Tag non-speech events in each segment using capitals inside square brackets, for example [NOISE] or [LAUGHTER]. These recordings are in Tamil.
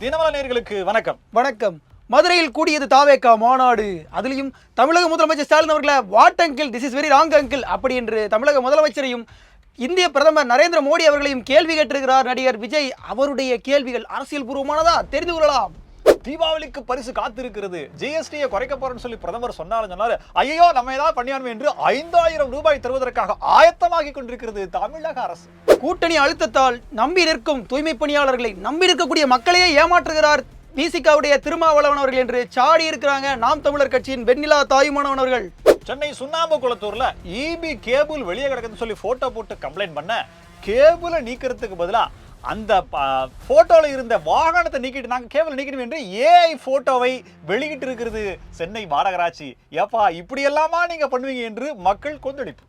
தினமல நேர்களுக்கு வணக்கம். வணக்கம். மதுரையில் கூடியது தாவேக்கா மாநாடு. அதுலயும் தமிழக முதலமைச்சர் ஸ்டாலின் அவர்களை what uncle this is very wrong uncle அப்படி என்று தமிழக முதலமைச்சரையும் இந்திய பிரதமர் நரேந்திர மோடி அவர்களையும் கேள்வி கேட்டிருக்கிறார் நடிகர் விஜய். அவருடைய கேள்விகள் அரசியல் பூர்வமானதா தெரிந்து கொள்ளலாம். தீபாவளிக்கு பரிசு காத்திருக்கிறது. ஜிஎஸ்டியை குறைக்க போறேன்னு சொல்லி பிரதமர் சொன்னாலும் சொன்னாரு. ஐயோ நம்ம ஏதாவது பண்ணியானுமே என்று ஐந்தாயிரம் ரூபாய் தருவதற்காக ஆயத்தமாகி கொண்டிருக்கிறது தமிழக அரசு. கூட்டணி அழுத்தத்தால் நம்பி நிற்கும் தூய்மை பணியாளர்களை நம்பி இருக்கக்கூடிய மக்களையே ஏமாற்றுகிறார் விசிகாவுடைய திருமாவளவன் அவர்கள் என்று சாடி இருக்கிறாங்க நாம் தமிழர் கட்சியின் வெண்ணிலா தாயுமானவன் அவர்கள். சென்னை சுண்ணாம்பு குளத்தூர்ல இபி கேபிள் வெளியே கிடக்குதுன்னு சொல்லி போட்டோ போட்டு கம்ப்ளைண்ட் பண்ண கேபிளை நீக்கிறதுக்கு பதிலா அந்த ஃபோட்டோவில் இருந்த வாகனத்தை நீக்கிட்டு நாங்கள் கேபிள் நீக்கணும் என்று ஏஐ போட்டோவை வெளியிட்டு இருக்கிறது சென்னை மாநகராட்சி. ஏப்பா இப்படியெல்லாமா நீங்கள் பண்ணுவீங்க என்று மக்கள் கொந்தளிப்பு.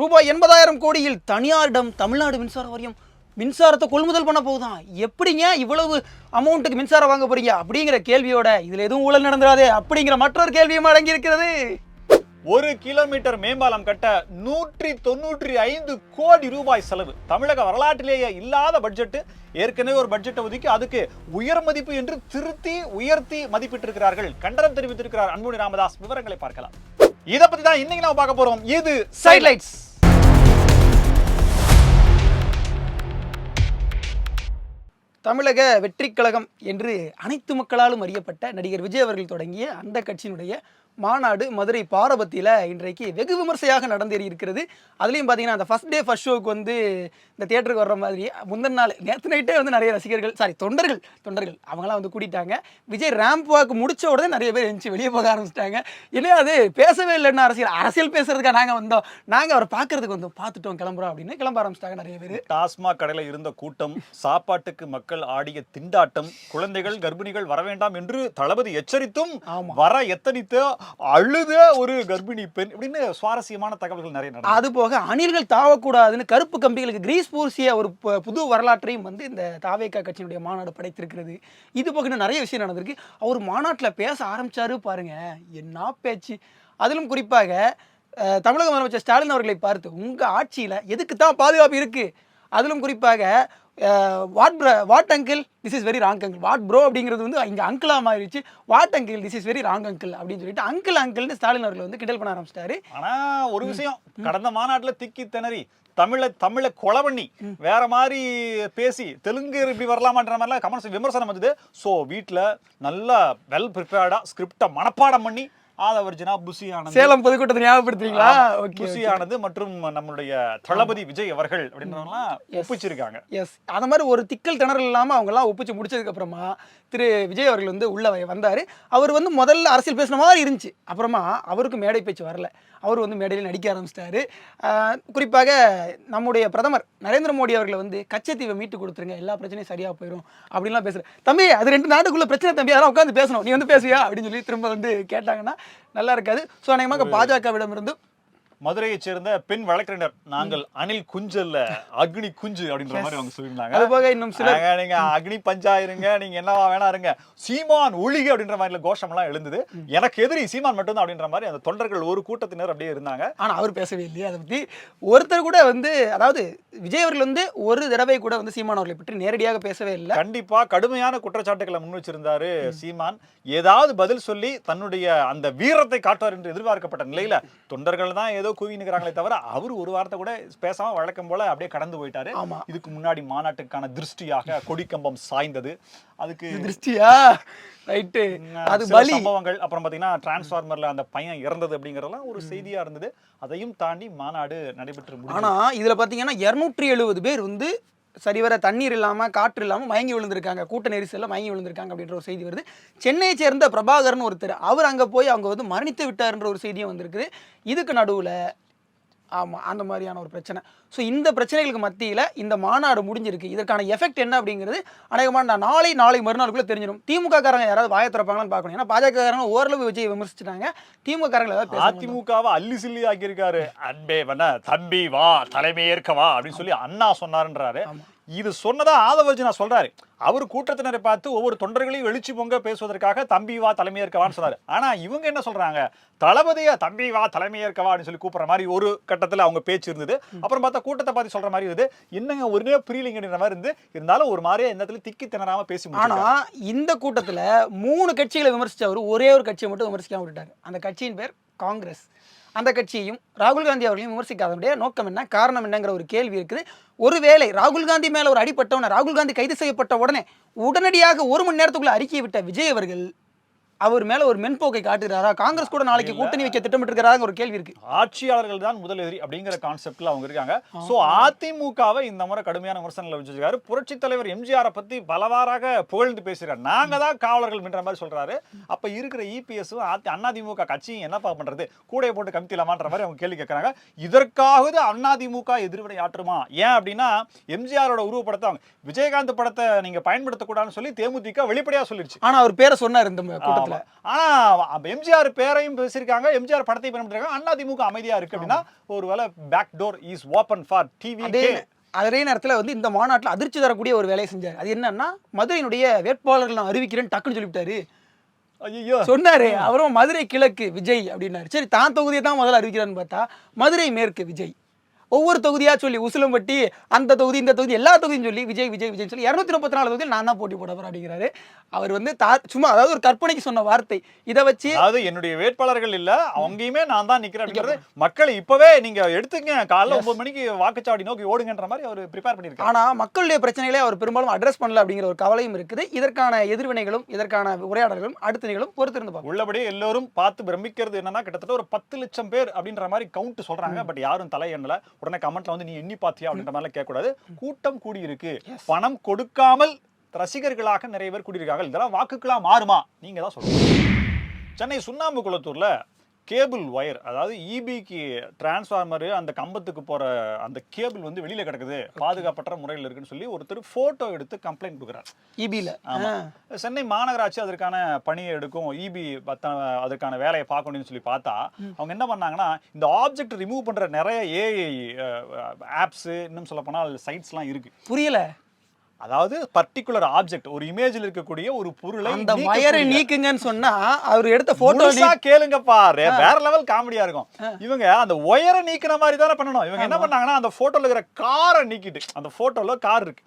ரூபாய் எண்பதாயிரம் கோடியில் தனியாரிடம் தமிழ்நாடு மின்சார வாரியம் மின்சாரத்தை கொள்முதல் பண்ண போகுதான் எப்படிங்க இவ்வளவு அமௌண்ட்டுக்கு மின்சாரம் வாங்க போறீங்க? அப்படிங்கிற கேள்வியோட இதில் எதுவும் ஊழல் நடந்துடாதே அப்படிங்கிற மற்றொரு கேள்வியும் அடங்கி இருக்கிறது ஒரு கிலோமீட்டர் மேம்பாலம் கட்ட நூற்றி தொண்ணூற்றி ஐந்து கோடி ரூபாய் செலவு. தமிழக வரலாற்றிலேயே இல்லாத பட்ஜெட் ஏற்கனவே ஒரு பட்ஜெட்டை ஒதுக்கி அதுக்கு உயர் மதிப்பு என்று திருத்தி உயர்த்தி மதிப்பிட்டிருக்கிறார்கள். கண்டனம் தெரிவித்திருக்கிறார் அன்புணி ராமதாஸ். விவரங்களை பார்க்கலாம். இதை பத்தி தான் இன்னைக்கு நாம பார்க்க போறோம். இது சைட்லைட்ஸ் தமிழக வெற்றி கழகம் என்று அனைத்து மக்களாலும் அறியப்பட்ட நடிகர் விஜய் அவர்கள் தொடங்கிய அந்த கட்சியினுடைய மாநாடு மதுரை பாரபத்தியில் இன்றைக்கு வெகு விமர்சையாக நடந்தேறி இருக்கிறது. அதுலேயும் பார்த்தீங்கன்னா அந்த ஃபர்ஸ்ட் டே ஃபர்ஸ்ட் ஷோக்கு வந்து இந்த தியேட்டருக்கு வர்ற மாதிரி முந்தின நாள் நேற்று நைட்டே வந்து நிறைய ரசிகர்கள் சாரி தொண்டர்கள் தொண்டர்கள் அவங்களாம் வந்து கூட்டிட்டாங்க விஜய் ரேம்ப் வாக்கு முடிச்ச உடனே நிறைய பேர் எழுந்துச்சு வெளியே போக ஆரம்பிச்சிட்டாங்க. என்ன அது? பேசவே இல்லைன்னு அரசியல்? அரசியல் பேசுறதுக்காக நாங்கள் வந்தோம். நாங்கள் அவரை பார்க்கறதுக்கு வந்தோம். பார்த்துட்டோம் கிளம்புறோம் அப்படின்னு கிளம்ப ஆரம்பிச்சிட்டாங்க நிறைய பேர். டாஸ்மாக் கடையில் இருந்த கூட்டம் சாப்பாட்டுக்கு மக்கள் ஆடிய திண்டாட்டம் குழந்தைகள் கர்ப்பிணிகள் வர வேண்டாம் என்று தளபதி எச்சரித்தும். வர எத்தனித்த அழுத ஒரு கர்ப்பிணி பெண் இப்படின்னு சுவாரஸ்யமான தகவல்கள் நிறைய நடக்கும் அது போக அணில்கள் தாவக்கூடாதுன்னு கருப்பு கம்பிகளுக்கு கிரீஸ் பூசிய ஒரு புது வரலாற்றையும் வந்து இந்த தாவேக்கா கட்சியினுடைய மாநாடு படைத்திருக்கிறது. இது போக இன்னும் நிறைய விஷயம் நடந்திருக்கு. அவர் மாநாட்டில் பேச ஆரம்பிச்சாரு பாருங்க. என்ன பேச்சு. அதிலும் குறிப்பாக தமிழக முதலமைச்சர் ஸ்டாலின் அவர்களை பார்த்து உங்கள் ஆட்சியில் எதுக்கு தான் பாதுகாப்பு இருக்குது அதிலும் குறிப்பாக what what uncle this is very wrong uncle what bro அப்படிங்கிறது வந்து இங்கே அங்கிளா மாறிடுச்சு. What uncle this is very wrong uncle அப்படின்னு சொல்லிட்டு அங்கிள் அங்கிள்னு ஸ்டாலின் அவர்கள் வந்து கிண்டல் பண்ண ஆரம்பிச்சிட்டாரு. ஆனா ஒரு விஷயம் கடந்த மாநாட்டுல திக்கி திணறி தமிழ தமிழ கொலை பண்ணி வேற மாதிரி பேசி தெலுங்கு இப்படி வரலாமான்ற மாதிரிலாம் கமெண்ட்ஸ் விமர்சனம் வந்தது. ஸோ வீட்ல நல்லா வெல் ப்ரிப்பேர்டா ஸ்கிரிப்டை மனப்பாடம் பண்ணி ஆதவர்ஜனா புசி ஆனந்த். சேலம் பொதுக்கூட்டத்தை ஞாபகப்படுத்துறீங்களா? ஓகே புசி ஆனந்த் மற்றும் நம்மளுடைய தளபதி விஜய் அவர்கள் அப்படின்றவங்கலாம் ஒப்பிச்சிருக்காங்க. எஸ் அந்த மாதிரி ஒரு திக்கல் திணறல் இல்லாமல் அவங்கெல்லாம் ஒப்பிச்சு முடிச்சதுக்கு அப்புறமா திரு விஜய் அவர்கள் வந்து உள்ள வந்தார். அவர் வந்து முதல்ல அரசியல் பேசின மாதிரி இருந்துச்சு. அப்புறமா அவருக்கு மேடை பேச்சு வரல. அவர் வந்து மேடையில் நடிக்க ஆரம்பிச்சிட்டாரு. குறிப்பாக நம்முடைய பிரதமர் நரேந்திர மோடி அவர்களை வந்து கச்சத்தீவை மீட்டு கொடுத்துருங்க எல்லா பிரச்சனையும் சரியாக போயிடும் அப்படின்லாம் பேசுகிறேன் தம்பி அது ரெண்டு நாட்டுக்குள்ள பிரச்சனை தம்பி அதெல்லாம் உட்காந்து பேசணும். நீ வந்து பேசுவியா? அப்படின்னு சொல்லி திரும்ப வந்து கேட்டாங்கன்னா நல்லா இருக்காது. ஸோ அநேகமாக பாஜகவிடமிருந்து மதுரையைச் சேர்ந்த பெண் வழக்கறிஞர் நாங்கள் அனில் குஞ்சு இல்ல அக்னி குஞ்சு அப்படின்ற மாதிரி அவங்க சொல்லியிருந்தாங்க. அது போக இன்னும் ஆக, நீங்க அக்னி பஞ்சாயிருங்க நீங்க என்னவா வேணா இருங்க. சீமான் ஒழிக அப்படின்ற மாதிரி கோஷம் எல்லாம் எழுந்தது எனக்கு எதிரி சீமான் மட்டும்தான் அப்படின்ற மாதிரி அந்த தொண்டர்கள் ஒரு கூட்டத்தினர் அப்படியே இருந்தாங்க. ஆனால் அவர் பேசவே இல்லையே. அதை பற்றி ஒருத்தர் கூட வந்து அதாவது விஜய் அவர்கள் வந்து ஒரு தடவை கூட வந்து சீமான் அவர்களை பற்றி நேரடியாக பேசவே இல்லை. கண்டிப்பா கடுமையான குற்றச்சாட்டுகளை முன் வச்சிருந்தாரு சீமான். ஏதாவது பதில் சொல்லி தன்னுடைய அந்த வீரத்தை காட்டுவார் என்று எதிர்பார்க்கப்பட்ட நிலையில தொண்டர்கள் தான் ஏதோ குவி நிற்கிறாங்களே தவிர அவர் ஒரு வார்த்தை கூட பேசாம வழக்கம் போல அப்படியே கடந்து போயிட்டாரு. இதுக்கு முன்னாடி மாநாட்டுக்கான திருஷ்டியாக கொடிக்கம்பம் சாய்ந்தது. அதுக்கு திருஷ்டியா? ரைட்டு அது பலி. சம்பவங்கள் அப்புறம் பாத்தீங்கன்னா டிரான்ஸ்ஃபார்மர்ல அந்த பையன் இறந்தது அப்படிங்கறதெல்லாம் ஒரு செய்தியா இருந்தது. அதையும் தாண்டி மாநாடு நடைபெற்று ஆனா இதுல பாத்தீங்கன்னா இருநூற்றி எழுபது பேர் வந்து சரிவர தண்ணீர் இல்லாமல் காற்று இல்லாமல் மயங்கி விழுந்திருக்காங்க. கூட்ட நெரிசலில் மயங்கி விழுந்திருக்காங்க அப்படின்ற ஒரு செய்தி வருது. சென்னையை சேர்ந்த பிரபாகர்னு ஒருத்தர் அவர் அங்கே போய் அவங்க வந்து மரணித்து விட்டார்ன்ற ஒரு செய்தியும் வந்திருக்குது. இதுக்கு நடுவில் ஆமா அந்த மாதிரியான ஒரு பிரச்சனை. ஸோ இந்த பிரச்சனைகளுக்கு மத்தியில இந்த மாநாடு முடிஞ்சிருக்கு. இதற்கான எஃபெக்ட் என்ன அப்படிங்கிறது அநேகமாக நான் நாளை நாளை மறுநாளுக்குள்ள தெரிஞ்சிடும். திமுக காரங்க யாராவது வாயை திறப்பாங்களான்னு பார்க்கணும். ஏன்னா பாஜக காரங்க ஓரளவு விஜய் விமர்சிச்சிட்டாங்க. திமுக காரங்க ஏதாவது. அதிமுகவை அள்ளி சில்லி ஆக்கியிருக்காரு அன்பே வன தம்பி வா தலைமை ஏற்க வா அப்படின்னு சொல்லி அண்ணா சொன்னாருன்றாரு. இது சொன்னதா ஆதவர்ஜுனா சொல்றாரு. அவர் கூட்டத்தினரை பார்த்து ஒவ்வொரு தொண்டர்களையும் எழுச்சி பொங்க பேசுவதற்காக தம்பி வா தலைமையேற்கவான்னு சொன்னாரு. ஆனா இவங்க என்ன சொல்றாங்க? தளபதியா தம்பி வா தலைமையேற்கவான்னு அப்படின்னு சொல்லி கூப்பிடுற மாதிரி ஒரு கட்டத்துல அவங்க பேச்சு இருந்தது. அப்புறம் பார்த்தா கூட்டத்தை பார்த்து சொல்ற மாதிரி இருந்தது. என்னங்க ஒருனே புரியலைங்கிற மாதிரி இருந்து இருந்தாலும் ஒரு மாதிரியே இந்த இடத்துல திக்கி திணறாம பேசி ஆனா இந்த கூட்டத்துல மூணு கட்சிகளை விமர்சிச்சவர் ஒரே ஒரு கட்சியை மட்டும் விமர்சிக்காம விட்டுட்டாரு. அந்த கட்சியின் பேர் காங்கிரஸ். அந்த கட்சியையும் ராகுல் காந்தி அவர்களையும் விமர்சிக்காதனுடைய நோக்கம் என்ன? காரணம் என்னங்கிற ஒரு கேள்வி இருக்குது. ஒருவேளை ராகுல் காந்தி மேலே ஒரு அடிப்பட்டவன ராகுல் காந்தி கைது செய்யப்பட்ட உடனே உடனடியாக ஒரு மணி நேரத்துக்குள்ள அறிக்கையை விட்ட விஜய் அவர்கள் அவர் மேல ஒரு மென்போக்கை காட்டுகிறாரா? காங்கிரஸ் கூட நாளைக்கு கூட்டணி வைக்க திட்டமிட்டிருக்கிறாங்க ஒரு கேள்வி இருக்கு. ஆட்சியாளர்கள் தான் முதல் எதிரி அப்படிங்கிற கான்செப்ட்ல அவங்க இருக்காங்க. சோ அதிமுகவை இந்த முறை கடுமையான விமர்சனங்களை வச்சிருக்காரு. புரட்சி தலைவர் எம்ஜிஆரை பத்தி பலவாறாக புகழ்ந்து பேசுறாரு. நாங்க தான் காவலர்கள் என்ற மாதிரி சொல்றாரு. அப்ப இருக்கிற இபிஎஸ் அதிமுக கட்சியும் என்னப்பா பண்றது? கூடைய போட்டு கமித்திலாமான்ற மாதிரி அவங்க கேள்வி கேட்கறாங்க இதற்காவது அதிமுக எதிர்வினை ஆற்றுமா? ஏன் அப்படின்னா எம்ஜிஆரோட உருவப்படத்தை விஜயகாந்த் படத்தை நீங்க பயன்படுத்தக்கூடாதுன்னு சொல்லி தேமுதிக வெளிப்படையா சொல்லிருச்சு. ஆனா அவர் பேரை சொன்னார் இந்த கூட்டத்துல. ஆமா. ஆனா எம்ஜிஆர் பேரையும் பேசியிருக்காங்க எம்ஜிஆர் படத்தை பயன்படுத்திருக்காங்க. அதிமுக அமைதியா இருக்கு அப்படின்னா ஒருவேளை back door is open for TV அதே அதே நேரத்துல வந்து இந்த மாநாட்டுல அதிர்ச்சி தரக்கூடிய ஒரு வேலையை செஞ்சார். அது என்னன்னா மதுரையினுடைய வேட்பாளர்கள் நான் அறிவிக்கிறேன்னு டக்குன்னு சொல்லிவிட்டாரு. ஐயோ சொன்னாரு அவரும் மதுரை கிழக்கு விஜய் அப்படின்னாரு. சரி தான் தொகுதியை தான் முதல்ல அறிவிக்கிறான்னு பார்த்தா மதுரை மேற்கு விஜய். ஒவ்வொரு தொகுதியா சொல்லி உசிலம்பட்டி அந்த தொகுதி இந்த தொகுதி எல்லா தொகுதியும் சொல்லி விஜய் விஜய் விஜய் சொல்லி இரநூத்தி முப்பத்தி நாலு தொகுதியில் நான் தான் போட்டி போட போறேன் அப்படிங்கிறாரு. அவர் வந்து தா சும்மா அதாவது ஒரு கற்பனைக்கு சொன்ன வார்த்தை. இதை வச்சு அதாவது என்னுடைய வேட்பாளர்கள் இல்ல அவங்கயுமே நான் தான் அப்படிங்கிறது மக்களை இப்பவே நீங்க எடுத்துங்க காலைல ஒன்பது மணிக்கு வாக்குச்சாவடி நோக்கி ஓடுங்கன்ற மாதிரி அவர் ப்ரிப்பேர் பண்ணிருக்காரு ஆனா மக்களுடைய பிரச்சனைகளை அவர் பெரும்பாலும் அட்ரஸ் பண்ணல அப்படிங்கிற ஒரு கவலையும் இருக்குது. இதற்கான எதிர்வினைகளும் இதற்கான உரையாடல்களும் அடுத்த நிகழும் பொறுத்திருந்து உள்ளபடியே எல்லோரும் பார்த்து பிரமிக்கிறது என்னன்னா கிட்டத்தட்ட ஒரு பத்து லட்சம் பேர் அப்படின்ற மாதிரி கவுண்ட் சொல்றாங்க. பட் யாரும் தலை எண்ணல. உடனே கமெண்ட்ல வந்து நீ எண்ணி பாத்தியா? அப்படின்ற மாதிரி கேட்க கூடாது கூட்டம் கூடி இருக்கு பணம் கொடுக்காமல் ரசிகர்களாக நிறைய பேர் கூடியிருக்காங்க இதெல்லாம் வாக்குகளா மாறுமா? நீங்க தான் சொல்லணும். சென்னை சுண்ணாம்பு குளத்தூர்ல கேபிள் ஒயர் அதாவது E இபிக்கு டிரான்ஸ்ஃபார்மர் அந்த கம்பத்துக்கு போற அந்த கேபிள் வந்து வெளியில கிடக்குது பாதுகாப்பற்ற முறையில் இருக்குன்னு சொல்லி ஒருத்தர் போட்டோ எடுத்து கம்ப்ளைண்ட் கொடுக்குறாரு. இபில ஆமா. சென்னை மாநகராட்சி அதற்கான பணியை எடுக்கும் இபி அதற்கான வேலையை பார்க்கணும்னு சொல்லி பார்த்தா அவங்க என்ன பண்ணாங்கன்னா இந்த ஆப்ஜெக்ட் ரிமூவ் பண்ற நிறைய ஏஐ ஆப்ஸ் இன்னும் சொல்ல போனால் சைட்ஸ்லாம் இருக்கு. புரியல. அதாவது பர்டிகுலர் ஆப்ஜெக்ட் ஒரு இமேஜில் இருக்கக்கூடிய ஒரு பொருளை அந்த வயரை நீக்குங்கன்னு சொன்னா அவர் எடுத்த போட்டோ கேளுங்கப்பா. வேற லெவல் காமெடியா இருக்கும். இவங்க அந்த ஒயரை நீக்கிற மாதிரி தானே பண்ணணும். இவங்க என்ன பண்ணாங்கன்னா அந்த போட்டோல இருக்கிற காரை நீக்கிட்டு அந்த போட்டோல கார் இருக்கு.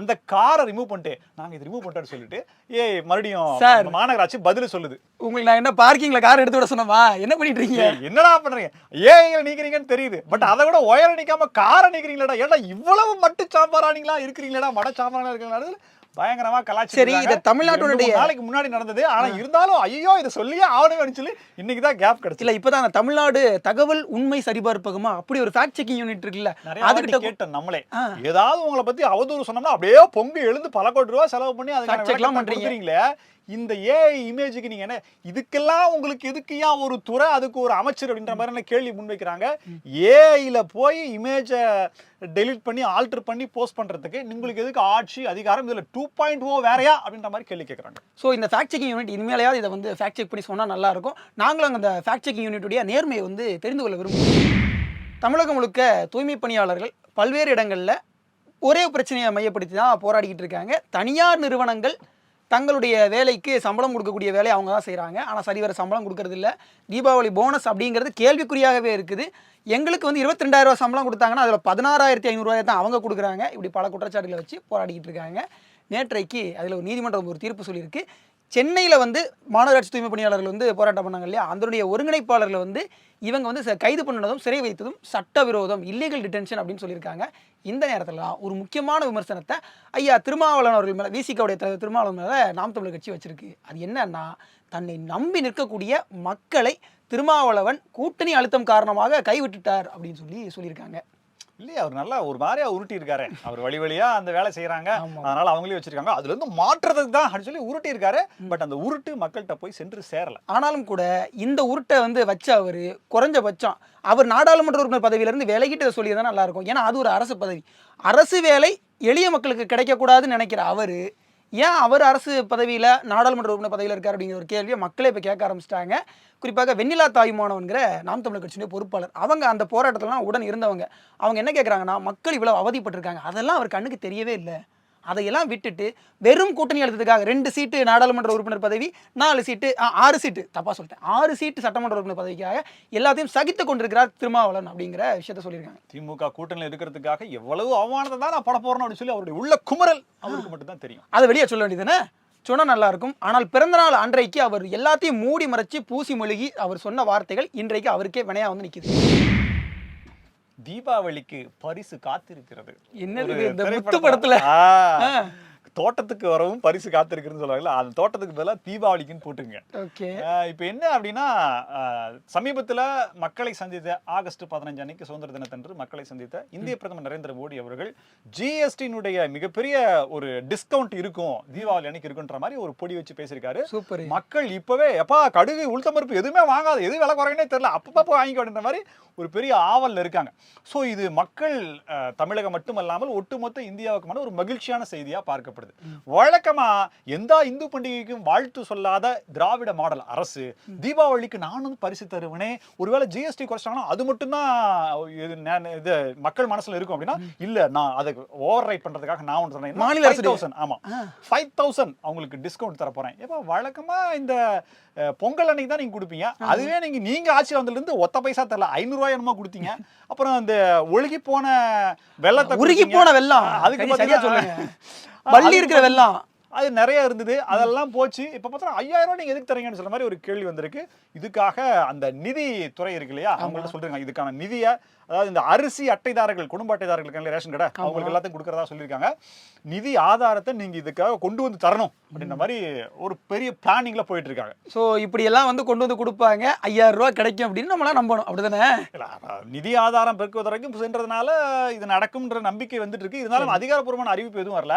அந்த காரை ரிமூவ் பண்ணிட்டு நாங்க இது ரிமூவ் பண்ணிட்டோம்னு சொல்லிட்டு ஏய் மறுபடியும் மாநகராட்சி பதில் சொல்லுது. உங்களுக்கு நான் என்ன பார்க்கிங்ல கார் எடுத்து விட சொன்னவா? என்ன பண்ணிட்டு இருக்கீங்க என்னடா பண்றீங்க? ஏன் நீக்கிறீங்கன்னு தெரியுது. பட் அதை விட ஒயரை நீக்காம காரை நீக்கிறீங்களா ஏடா இவ்வளவு மட்டு சாம்பாரானிங்களா இருக்கிறீங்களா மட சாம்பாரா இருக்கிறீங்களா பயங்கரமா கலாச்சாரம் சரி, இது தமிழ்நாட்டுடைய- நாளைக்கு முன்னாடி நடந்தது. ஆனா இருந்தாலும் ஐயோ இதை சொல்லியே ஆகணும்னு சொல்லி இன்னைக்கு தான் கேப் கிடைச்சு இல்ல இப்பதான் தமிழ்நாடு தகவல் உண்மை சரிபார்ப்பகமா அப்படி ஒரு ஃபேக்ட் செக்கிங் யூனிட் இருக்குல்ல அதுகிட்ட கேட்டோம் நம்மளே. ஏதாவது உங்களை பத்தி அவதூறு சொன்னோம்னா அப்படியே பொங்கு எழுந்து பல கோடி ரூபாய் செலவு பண்ணி அதுக்கு பண்றீங்க. பண்றீங்களே இந்த ஏஐ இமேஜுக்கு நீங்க என்ன இதுக்கெல்லாம் உங்களுக்கு எதுக்கு ஏன் ஒரு துறை அதுக்கு ஒரு அமைச்சர் அப்படின்ற மாதிரி கேள்வி முன்வைக்கிறாங்க? ஏஐல போய் இமேஜை டெலீட் பண்ணி ஆல்டர் பண்ணி போஸ்ட் பண்றதுக்கு உங்களுக்கு எதுக்கு ஆட்சி அதிகாரம் இதுல டூ பாயிண்ட் ஓ வேறையா அப்படின்ற மாதிரி கேள்வி கேட்கறாங்க. ஸோ இந்த ஃபேக்ட் செக்கிங் யூனிட் இனிமேலையாவது இதை வந்து ஃபேக்ட் செக் பண்ணி சொன்னால் நல்லா இருக்கும் நாங்களும் அந்த ஃபேக்ட் செக்கிங் யூனிட்டுடைய நேர்மையை வந்து தெரிந்து கொள்ள விரும்புகிறோம். தமிழகம் முழுக்க தூய்மை பணியாளர்கள் பல்வேறு இடங்களில் ஒரே பிரச்சனையை மையப்படுத்தி தான் போராடிக்கிட்டு இருக்காங்க. தனியார் நிறுவனங்கள் தங்களுடைய வேலைக்கு சம்பளம் கொடுக்கக்கூடிய வேலையை அவங்க தான் செய்கிறாங்க ஆனால் சரிவர சம்பளம் கொடுக்கறது இல்லை தீபாவளி போனஸ் அப்படிங்கிறது கேள்விக்குறியாகவே இருக்குது. எங்களுக்கு வந்து இருபத்தி ரெண்டாயிரம் சம்பளம் கொடுத்தாங்கன்னா அதில் பதினாறாயிரத்தி ஐநூறுரூவாய் தான் அவங்க கொடுக்குறாங்க. இப்படி பல குற்றச்சாட்டுகளை வச்சு போராடிக்கிட்டு இருக்காங்க. நேற்றைக்கு அதில் ஒரு நீதிமன்றம் ஒரு தீர்ப்பு சொல்லியிருக்கு. சென்னையில் வந்து மாநகராட்சி தூய்மை பணியாளர்கள் வந்து போராட்டம் பண்ணாங்க இல்லையா? அதனுடைய ஒருங்கிணைப்பாளர்களை வந்து இவங்க வந்து ச- கைது பண்ணதும் சிறை வைத்ததும் சட்டவிரோதம் இல்லீகல் டிடென்ஷன் அப்படின்னு சொல்லியிருக்காங்க. இந்த நேரத்தில் ஒரு முக்கியமான விமர்சனத்தை ஐயா திருமாவளவன் அவர்கள் மேலே விசிகாவுடைய தலைவர் திருமாவளவன் மேலே நாம் தமிழர் கட்சி வச்சிருக்கு. அது என்னன்னா தன்னை நம்பி நிற்கக்கூடிய மக்களை திருமாவளவன் கூட்டணி அழுத்தம் காரணமாக கைவிட்டுட்டார் அப்படின்னு சொல்லி சொல்லியிருக்காங்க. இல்லையா அவர் நல்லா ஒரு மாதிரியா உருட்டி இருக்காரு அவர் வழி வழியா அந்த வேலை செய்யறாங்க. அதனால அவங்களே வச்சிருக்காங்க. அதுல இருந்து மாற்றுறதுக்கு தான் அப்படின்னு சொல்லி உருட்டி இருக்காரு பட் அந்த உருட்டு மக்கள்கிட்ட போய் சென்று சேரல. ஆனாலும் கூட இந்த உருட்டை வந்து வச்ச அவர் குறைஞ்சபட்சம் அவர் நாடாளுமன்ற உறுப்பினர் பதவியிலிருந்து விலகிட்டு சொல்லியிருந்தா நல்லா இருக்கும். ஏன்னா அது ஒரு அரசு பதவி. அரசு வேலை எளிய மக்களுக்கு கிடைக்கக்கூடாதுன்னு நினைக்கிற அவர் ஏன் அவர் அரசு பதவியில் நாடாளுமன்ற உறுப்பினர் பதவியில் இருக்கார் அப்படிங்கிற ஒரு கேள்வியை மக்களே இப்போ கேட்க ஆரம்பிச்சிட்டாங்க. குறிப்பாக வெண்ணிலா தாய்மானவன்கிற நாம் தமிழர் கட்சியினுடைய பொறுப்பாளர். அவங்க அந்த போராட்டத்திலாம் உடன் இருந்தவங்க. அவங்க என்ன கேட்குறாங்கன்னா மக்கள் இவ்வளோ அவதிப்பட்டிருக்காங்க. அதெல்லாம் அவர் கண்ணுக்கு தெரியவே இல்லை. அதையெல்லாம் விட்டுட்டு வெறும் கூட்டணி எழுதுறதுக்காக ரெண்டு சீட்டு நாடாளுமன்ற உறுப்பினர் பதவி நாலு சீட்டு ஆறு சீட்டு தப்பா சொல்லிட்டேன். ஆறு சீட்டு சட்டமன்ற உறுப்பினர் பதவிக்காக எல்லாத்தையும் சகித்து கொண்டிருக்கிறார் திருமாவளவன் அப்படிங்கிற விஷயத்த சொல்லியிருக்காங்க. திமுக கூட்டணியில் இருக்கிறதுக்காக எவ்வளவு அவமானத்தை தான் நான் பட போறேன்னு அப்படின்னு சொல்லி அவருடைய உள்ள குமரல் அவருக்கு மட்டும் தான் தெரியும். அதை வெளியே சொல்ல வேண்டியதுதானே? சொன்னா நல்லா இருக்கும். ஆனால் பிறந்தநாள் அன்றைக்கு அவர் எல்லாத்தையும் மூடி மறைச்சு பூசி மொழிகி அவர் சொன்ன வார்த்தைகள் இன்றைக்கு அவருக்கே வினையா வந்து நிக்குது. தீபாவளிக்கு பரிசு காத்திருக்கிறது. என்னது இந்த முத்து திரைப்படத்துல- படத்துல. தோட்டத்துக்கு வரவும் பரிசு காத்திருக்குன்னு சொல்லுவாங்கல்ல அந்த தோட்டத்துக்கு பதிலாக தீபாவளிக்குன்னு போட்டுருங்க. இப்போ என்ன அப்படின்னா சமீபத்தில் மக்களை சந்தித்த ஆகஸ்ட் பதினஞ்சு அன்னைக்கு சுதந்திர தினத்தன்று மக்களை சந்தித்த இந்திய பிரதமர் நரேந்திர மோடி அவர்கள் ஜிஎஸ்டியினுடைய மிகப்பெரிய ஒரு டிஸ்கவுண்ட் இருக்கும் தீபாவளி அன்னைக்கு இருக்குன்ற மாதிரி ஒரு பொடி வச்சு பேசியிருக்காரு. சூப்பர். மக்கள் இப்பவே எப்பா கடுகு உளுத்தம்பருப்பு எதுவுமே வாங்காது எது விலை குறையுனே தெரியல அப்பப்போ வாங்கிக்க வேண்டிய மாதிரி ஒரு பெரிய ஆவல்ல இருக்காங்க. ஸோ இது மக்கள் தமிழகம் மட்டுமல்லாமல் ஒட்டுமொத்த இந்தியாவுக்குமான ஒரு மகிழ்ச்சியான செய்தியா பார்க்கப்படுது வழக்கமா எந்த இந்து பண்டிகைக்கும் வாழ்த்து சொல்லாத திராவிட மாடல் அரசு தீபாவளிக்கு நானும் பரிசு தருவனே ஒருவேளை ஜிஎஸ்டி குறைச்சாங்கன்னா அது மட்டும்தான் இது மக்கள் மனசுல இருக்கும் அப்படின்னா இல்ல நான் அதை ஓவர் ரைட் பண்றதுக்காக நான் ஒன்று சொன்னேன் மாநில தௌசண்ட் ஆமா. ஃபைவ் தௌசண்ட் அவங்களுக்கு டிஸ்கவுண்ட் தர போறேன். ஏப்பா வழக்கமா இந்த பொங்கல் அன்னைக்கு தான் நீங்க கொடுப்பீங்க. அதுவே நீங்க நீங்க ஆட்சி வந்ததுல இருந்து ஒத்த பைசா தரல ஐநூறு ரூபாய் என்னமோ கொடுத்தீங்க. அப்புறம் அந்த ஒழுகி போன வெள்ளத்தை உருகி. போன வெள்ளம். அதுக்கு சரி, சரியா சொல்லுங்க. [LAUGHS] வள்ளி பள்ளி இருக்கிற வெள்ளம் அது நிறைய இருந்தது. அதெல்லாம் போச்சு. இப்ப பார்த்தா ஐயாயிரம் ரூபாய் நீங்க எதுக்கு தரீங்கன்னு சொல்ற மாதிரி ஒரு கேள்வி வந்திருக்கு. இதுக்காக அந்த நிதி துறை இருக்கு இல்லையா? அவங்கள்ட்ட சொல்றாங்க இதுக்கான நிதியை அதாவது இந்த அரிசி அட்டைதாரர்கள் குடும்ப அட்டைதாரர்களுக்கு ரேஷன் கடை. அவங்களுக்கு எல்லாத்தையும் கொடுக்கறதா சொல்லியிருக்காங்க. நிதி ஆதாரத்தை நீங்க இதுக்காக கொண்டு வந்து தரணும் அப்படின்ற மாதிரி ஒரு பெரிய பிளானிங்ல போயிட்டு இருக்காங்க. ஸோ இப்படியெல்லாம் வந்து கொண்டு வந்து கொடுப்பாங்க. ஐயாயிரம் ரூபாய் கிடைக்கும் அப்படின்னு நம்மளாம் நம்பணும். அப்படிதானே? நிதி ஆதாரம் பெருக்குவது வரைக்கும் சென்றதுனால இது நடக்கும்ன்ற நம்பிக்கை வந்துட்டு இருக்கு. இருந்தாலும் அதிகாரப்பூர்வமான அறிவிப்பு எதுவும் வரல.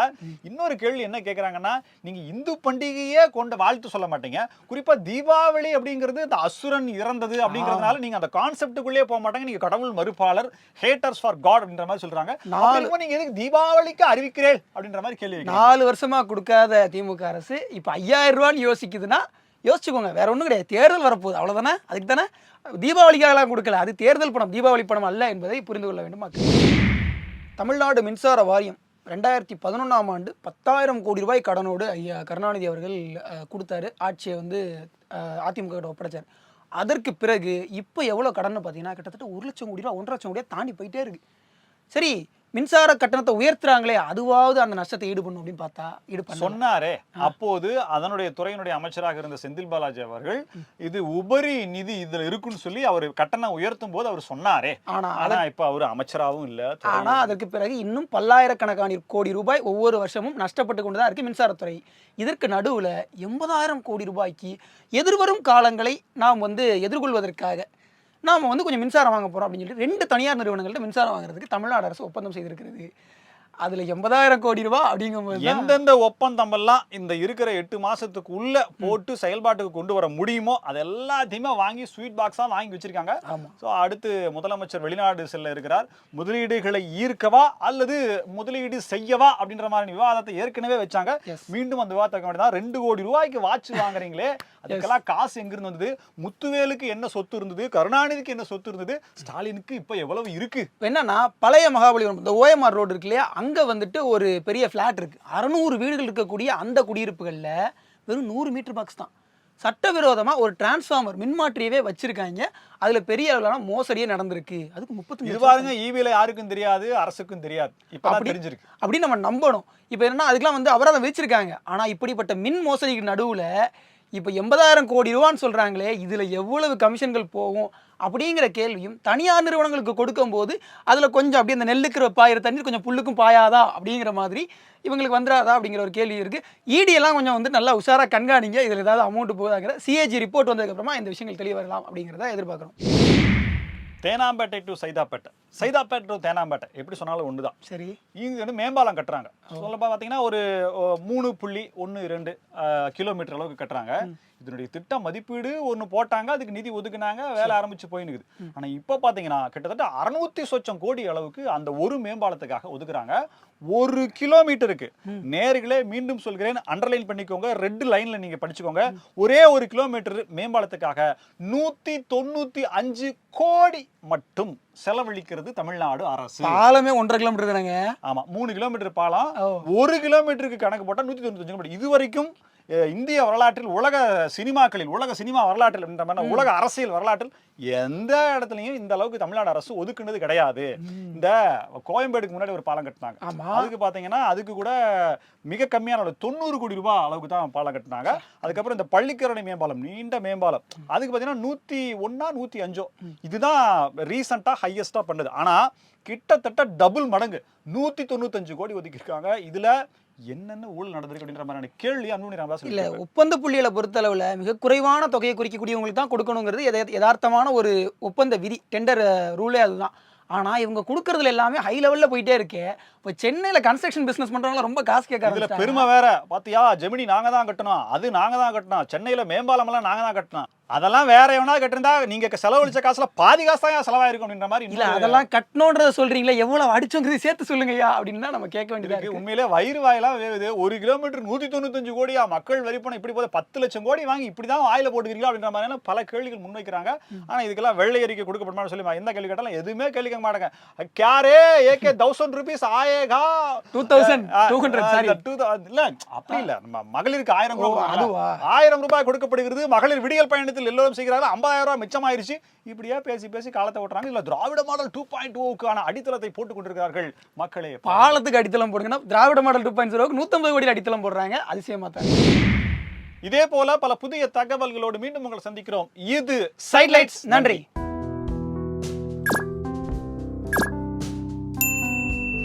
இன்னொரு கேள்வி என்ன கேக்குறாங்கன்னா நீங்க இந்து பண்டிகையே கொண்ட வாழ்த்து சொல்ல மாட்டீங்க. குறிப்பா தீபாவளி அப்படிங்கிறது இந்த அசுரன் இறந்தது அப்படிங்கிறதுனால நீங்க அந்த கான்செப்டுக்குள்ளே போக மாட்டாங்க. நீங்க கடவுள் மறுப்பாளர் ஹேட்டர்ஸ் ஃபார் காட் அப்படின்ற மாதிரி சொல்றாங்க. நாலு- அப்படிங்கும்போது நீங்க எதுக்கு தீபாவளிக்கு அறிவிக்கிறேன் அப்படின்ற மாதிரி கேள்வி. நாலு வருஷமா கொடுக்காத திமுக அரசு இப்போ ஐயாயிரம் ரூபான்னு யோசிக்குதுன்னா யோசிச்சுக்கோங்க வேற ஒன்றும் கிடையாது. தேர்தல் வரப்போகுது. அவ்வளவுதானே? அதுக்கு தானே? தீபாவளிக்காகலாம் கொடுக்கல. அது தேர்தல் பணம் தீபாவளி பணம் அல்ல என்பதை புரிந்து கொள்ள வேண்டும் மக்கள். தமிழ்நாடு மின்சார வாரியம். ரெண்டாயிரத்தி பதினொன்றாம் ஆண்டு பத்தாயிரம் கோடி ரூபாய் கடனோடு ஐயா கருணாநிதி அவர்கள் கொடுத்தாரு. ஆட்சியை வந்து அதிமுக ஒப்படைச்சார். அதற்கு பிறகு இப்போ எவ்வளோ கடன் பார்த்தீங்கன்னா கிட்டத்தட்ட ஒரு லட்சம் கோடி ரூபா ஒன்றரை லட்சம் கோடியாக தாண்டி போயிட்டே இருக்குது சரி மின்சார கட்டணத்தை உயர்த்துறாங்களே அதுவாவது அந்த நஷ்டத்தை ஈடு பண்ணும் அப்படின்னு பார்த்தா ஈடு பண்ண சொன்னாரே. அப்போது அதனுடைய துறையினுடைய அமைச்சராக இருந்த செந்தில் பாலாஜி அவர்கள் இது உபரி நிதி இதுல இருக்குன்னு சொல்லி அவர் கட்டணம் உயர்த்தும் போது அவர் சொன்னாரே. ஆனா ஆனா இப்ப அவர் அமைச்சராகவும் இல்ல ஆனா அதற்கு பிறகு இன்னும் பல்லாயிரக்கணக்கான கோடி ரூபாய் ஒவ்வொரு வருஷமும் நஷ்டப்பட்டு கொண்டு தான் இருக்கு மின்சாரத்துறை. இதற்கு நடுவுல எண்பதாயிரம் கோடி ரூபாய்க்கு எதிர்வரும் காலங்களை நாம் வந்து எதிர்கொள்வதற்காக நாம் வந்து கொஞ்சம் மின்சாரம் வாங்க போறோம் அப்படின்னு சொல்லிட்டு ரெண்டு தனியார் நிறுவனங்கள்ட்ட மின்சாரம் வாங்குறதுக்கு தமிழ்நாடு அரசு ஒப்பந்தம் செய்திருக்கிறது. அதுல எண்பதாயிரம் கோடி ரூபாய் அப்படிங்கும்போது எந்தெந்த ஒப்பந்தம் எல்லாம் இந்த இருக்கிற எட்டு மாசத்துக்கு உள்ள போட்டு செயல்பாட்டுக்கு கொண்டு வர முடியுமோ அது எல்லாத்தையுமே வாங்கி ஸ்வீட் பாக்ஸா வாங்கி வச்சிருக்காங்க. ஸோ அடுத்து முதலமைச்சர் வெளிநாடு செல்ல இருக்கிறார். முதலீடுகளை ஈர்க்கவா அல்லது முதலீடு செய்யவா அப்படின்ற மாதிரி விவாதத்தை ஏற்கனவே வச்சாங்க. மீண்டும் அந்த விவாதத்தை வேண்டியதான் ரெண்டு கோடி ரூபாய்க்கு வாட்ச் வாங்குறீங்களே அதுக்கெல்லாம் காசு எங்கிருந்து வந்தது? முத்துவேலுக்கு என்ன சொத்து இருந்தது? கருணாநிதிக்கு என்ன சொத்து இருந்தது? ஸ்டாலினுக்கு இப்ப எவ்வளவு இருக்கு? இப்ப என்னன்னா பழைய மகாபலிபுரம் இந்த ஓஎம்ஆர் ரோடு இருக்கு இல்லையா? அங்க வந்துட்டு ஒரு பெரிய ஃபிளாட் இருக்கு. அறநூறு வீடுகள் இருக்கக்கூடிய அந்த குடியிருப்புகள்ல வெறும் நூறு மீட்டர் பாக்ஸ் தான். சட்டவிரோதமா ஒரு டிரான்ஸ்ஃபார்மர் மின்மாற்றியவே வச்சிருக்காங்க. அதுல பெரிய அளவிலான மோசடியே நடந்திருக்கு. அதுக்கு முப்பத்தஞ்சு இது பாருங்க ஈவில யாருக்கும் தெரியாது அரசுக்கும் தெரியாது. இப்பதான் அப்படி- தெரிஞ்சிருக்கு. அப்படின்னு நம்ம நம்பணும். இப்போ என்னன்னா அதுக்கெல்லாம் வந்து அபராதம் விதிச்சிருக்காங்க. ஆனா இப்படிப்பட்ட மின் மோசடிக்கு நடுவுல இப்போ எண்பதாயிரம் கோடி ரூபான்னு சொல்கிறாங்களே இதில் எவ்வளவு கமிஷன்கள் போகும் அப்படிங்கிற கேள்வியும் தனியார் நிறுவனங்களுக்கு கொடுக்கும்போது அதில் கொஞ்சம் அப்படியே அந்த நெல்லுக்கு பாயிற தண்ணீர் கொஞ்சம் புல்லுக்கும் பாயாதா அப்படிங்கிற மாதிரி இவங்களுக்கு வந்துடாதா அப்படிங்கிற ஒரு கேள்வி இருக்குது ஈடியெல்லாம் எல்லாம் கொஞ்சம் வந்து நல்லா உஷாராக கண்காணிங்க இதில் ஏதாவது அமௌண்ட் போதாங்கிற சிஏஜி ரிப்போர்ட் வந்ததுக்கப்புறமா இந்த விஷயங்கள் தெளிவரலாம் அப்படிங்கிறத எதிர்பார்க்குறோம். தேனாம்பேட்டை டு சைதாப்பேட்டை. சைதாப்பேட்டை டு தேனாம்பேட்டை. எப்படி சொன்னாலும் ஒண்ணுதான். சரி. இங்க வந்து மேம்பாலம் கட்டுறாங்க. சொல்லப்பா பார்த்தீங்கன்னா ஒரு மூணு புள்ளி ஒன்று இரண்டு கிலோமீட்டர் அளவுக்கு கட்டுறாங்க. இதனுடைய திட்ட மதிப்பீடு ஒன்று போட்டாங்க அதுக்கு நிதி ஒதுக்குனாங்க வேலை ஆரம்பிச்சு போயினுக்குது ஆனா இப்போ பார்த்தீங்கன்னா கிட்டத்தட்ட அறுநூத்தி சொச்சம் கோடி அளவுக்கு அந்த ஒரு மேம்பாலத்துக்காக ஒதுக்குறாங்க. ஒரு கிலோமீட்டருக்கு. நேர்களே மீண்டும் சொல்கிறேன் அண்டர்லைன் பண்ணிக்கோங்க ரெட் லைன்ல நீங்க படிச்சுக்கோங்க. ஒரே ஒரு கிலோமீட்டர் மேம்பாலத்துக்காக நூத்தி தொண்ணூத்தி அஞ்சு கோடி மட்டும் செலவழிக்கிறது தமிழ்நாடு அரசு. பாலமே ஒன்றரை கிலோமீட்டர் தானங்க? ஆமா மூணு கிலோமீட்டர் பாலம். ஒரு கிலோமீட்டருக்கு கணக்கு போட்டா நூத்தி தொண்ணூத்தி கிலோமீட்டர். இது வரைக்கும் இந்திய வரலாற்றில் உலக சினிமாக்களில் உலக சினிமா வரலாற்றில் என்ற மாதிரி உலக அரசியல் வரலாற்றில் எந்த இடத்துலயும் இந்த அளவுக்கு தமிழ்நாடு அரசு ஒதுக்குனது கிடையாது. இந்த கோயம்பேடுக்கு முன்னாடி ஒரு பாலம் கட்டினாங்க. அதுக்கு பாத்தீங்கன்னா அதுக்கு கூட மிக கம்மியான தொண்ணூறு கோடி ரூபாய் அளவுக்கு தான் பாலம் கட்டினாங்க. அதுக்கப்புறம் இந்த பள்ளிக்கரணை மேம்பாலம் நீண்ட மேம்பாலம். அதுக்கு பாத்தீங்கன்னா நூத்தி ஒன்னா நூத்தி அஞ்சோ. இதுதான் ரீசெண்டா ஹையஸ்டா பண்ணுது. ஆனா கிட்டத்தட்ட டபுள் மடங்கு நூத்தி தொண்ணூத்தஞ்சு கோடி ஒதுக்கியிருக்காங்க. இதுல என்னென்ன ஊழல் நடந்திருக்கு அப்படின்ற மாதிரியான கேள்வி அன்புமணி ராமதாஸ் இல்ல. ஒப்பந்த புள்ளிகளை பொறுத்தளவுல மிக குறைவான தொகையை குறிக்கக்கூடியவங்களுக்கு தான் கொடுக்கணுங்கிறது யதார்த்தமான ஒரு ஒப்பந்த விதி டெண்டர் ரூலே அதுதான். ஆனா இவங்க கொடுக்கறதுல எல்லாமே ஹை லெவல்ல போயிட்டே இருக்கே. இப்போ சென்னையில கன்ஸ்ட்ரக்ஷன் பிசினஸ் பண்றவங்க ரொம்ப காசு கேட்க இதுல ஆரம்பிச்சிட்டாங்க. பெருமை வேற. பாத்தியா? ஜெமினி நாங்க தான் கட்டணும். அது நாங்க தான் கட்டணும். சென்னையில மேம்பாலம் எல்லாம் நாங்க தான் கட்டணும். அதெல்லாம் வேற எவனா கட்டிருந்தா நீங்க செலவழிச்ச காசுல பாதி காசு தான் செலவாயிருக்கும் அப்படின்ற மாதிரி இல்ல அதெல்லாம் கட்டணுன்றத சொல்றீங்களே எவ்வளவு அடிச்சோங்கிறது சேர்த்து சொல்லுங்கய்யா அப்படின்னு தான் நம்ம கேட்க வேண்டியதா உண்மையிலே வயிறு வாயெல்லாம் வேவுது. ஒரு கிலோமீட்டர் நூத்தி தொண்ணூத்தஞ்சு கோடியா மக்கள் வரி பணம் இப்படி போது பத்து லட்சம் கோடி வாங்கி இப்படிதான் வாயில போட்டுக்கிறீங்களா அப்படின்ற மாதிரியான பல கேள்விகள் முன்வைக்கிறாங்க. ஆனா இதுக்கெல்லாம் வெள்ளை அறிக்கை கொடுக்கப்படுமான்னு சொல்லி எந்த கேள்வி கேட்டாலும் எதுவுமே கேள்வி கேட்க மாட்டாங்க. கேரே ஏகே தௌசண்ட் ருபீஸ் ஆயேகா டூ தௌசண்ட் டூ ஹண்ட்ரட் 2000 இல்ல அப்படி இல்ல. நம்ம மகளிருக்கு ஆயிரம். அதுவா? ஆயிரம் ரூபாய் கொடுக்கப்படுகிறது மகளிர் விடியல் பயணத்தில் எல்லோரும் செய்கிறார்கள். ஐம்பதாயிரம் ரூபாய் மிச்சமாயிருச்சு இப்படியே பேசி பேசி காலத்தை ஓட்டுறாங்க. இல்ல திராவிட மாடல் டூ பாயிண்ட் டூக்கான அடித்தளத்தை போட்டுக் கொண்டிருக்கிறார்கள் மக்களே. பாலத்துக்கு அடித்தளம் போடுங்கன்னா திராவிட மாடல் டூ பாயிண்ட் ஜீரோக்கு நூத்தம்பது கோடி அடித்தளம் போடுறாங்க. அதிசயமா தான். இதே போல பல புதிய தகவல்களோடு மீண்டும் உங்களை சந்திக்கிறோம். இது சைட் லைட்ஸ் நன்றி.